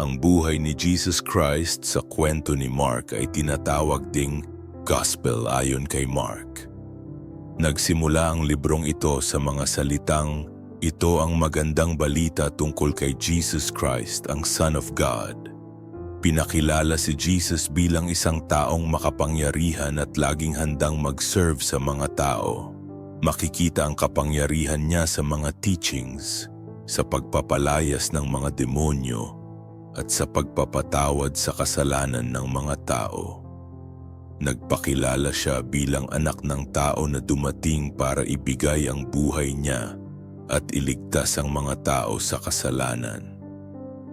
Ang buhay ni Jesus Christ sa kwento ni Mark ay tinatawag ding Gospel ayon kay Mark. Nagsimula ang librong ito sa mga salitang, Ito ang magandang balita tungkol kay Jesus Christ, ang Son of God. Pinakilala si Jesus bilang isang taong makapangyarihan at laging handang mag-serve sa mga tao. Makikita ang kapangyarihan niya sa mga teachings, sa pagpapalayas ng mga demonyo, at sa pagpapatawad sa kasalanan ng mga tao. Nagpakilala siya bilang anak ng tao na dumating para ibigay ang buhay niya at iligtas ang mga tao sa kasalanan.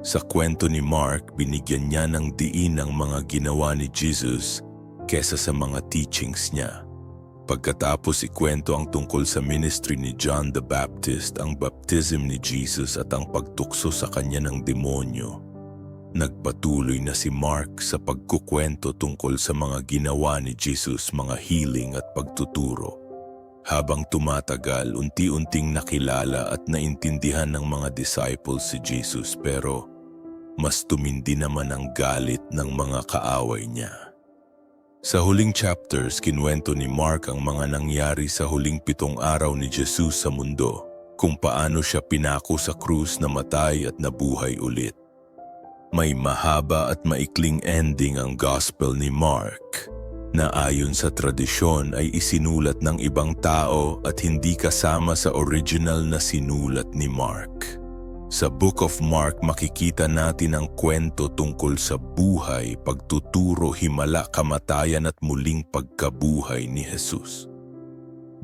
Sa kwento ni Mark, binigyan niya ng diin ang mga ginawa ni Jesus kesa sa mga teachings niya. Pagkatapos ikwento ang tungkol sa ministry ni John the Baptist, ang baptism ni Jesus at ang pagtukso sa kanya ng demonyo. Nagpatuloy na si Mark sa pagkukwento tungkol sa mga ginawa ni Jesus, mga healing at pagtuturo. Habang tumatagal, unti-unting nakilala at naintindihan ng mga disciples si Jesus pero mas tumindi naman ang galit ng mga kaaway niya. Sa huling chapters, kinwento ni Mark ang mga nangyari sa huling pitong araw ni Jesus sa mundo, kung paano siya pinako sa krus na matay at nabuhay ulit. May mahaba at maikling ending ang gospel ni Mark na ayon sa tradisyon ay isinulat ng ibang tao at hindi kasama sa original na sinulat ni Mark. Sa Book of Mark makikita natin ang kwento tungkol sa buhay, pagtuturo, himala, kamatayan at muling pagkabuhay ni Jesus.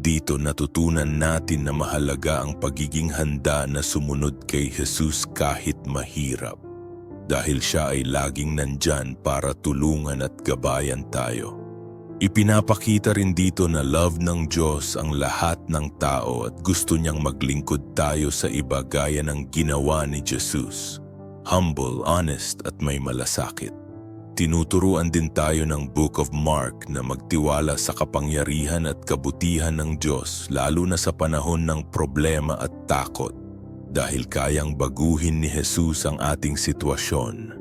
Dito natutunan natin na mahalaga ang pagiging handa na sumunod kay Jesus kahit mahirap dahil siya ay laging nandyan para tulungan at gabayan tayo. Ipinapakita rin dito na love ng Diyos ang lahat ng tao at gusto niyang maglingkod tayo sa iba gaya ng ginawa ni Jesus. Humble, honest at may malasakit. Tinuturuan din tayo ng Book of Mark na magtiwala sa kapangyarihan at kabutihan ng Diyos lalo na sa panahon ng problema at takot dahil kayang baguhin ni Jesus ang ating sitwasyon.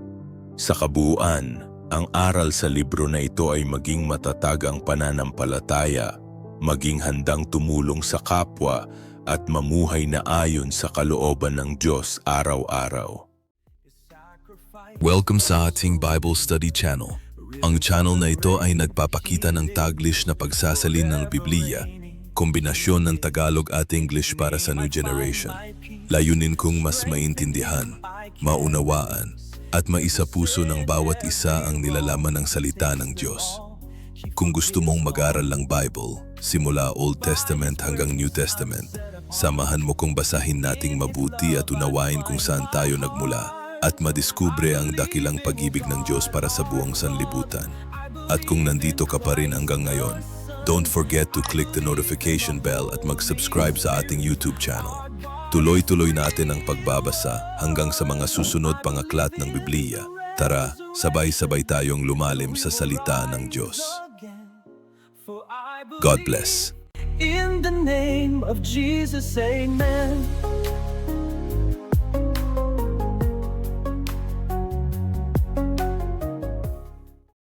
Sa kabuuan, ang aral sa libro na ito ay maging matatag ang pananampalataya, maging handang tumulong sa kapwa at mamuhay na ayon sa kalooban ng Diyos araw-araw. Welcome sa ating Bible Study Channel. Ang channel na ito ay nagpapakita ng Taglish na pagsasalin ng Biblia, kombinasyon ng Tagalog at English para sa new generation. Layunin kong mas maintindihan, maunawaan, at maisapuso ng bawat isa ang nilalaman ng salita ng Diyos. Kung gusto mong mag-aral ng Bible, simula Old Testament hanggang New Testament, samahan mo kong basahin nating mabuti at unawain kung saan tayo nagmula at madiskubre ang dakilang pag-ibig ng Diyos para sa buong sanlibutan. At kung nandito ka pa rin hanggang ngayon, don't forget to click the notification bell at mag-subscribe sa ating YouTube channel. Tuloy-tuloy natin ang pagbabasa hanggang sa mga susunod pang aklat ng Biblia. Tara, sabay-sabay tayong lumalim sa salita ng Diyos. God bless. In the name of Jesus, amen.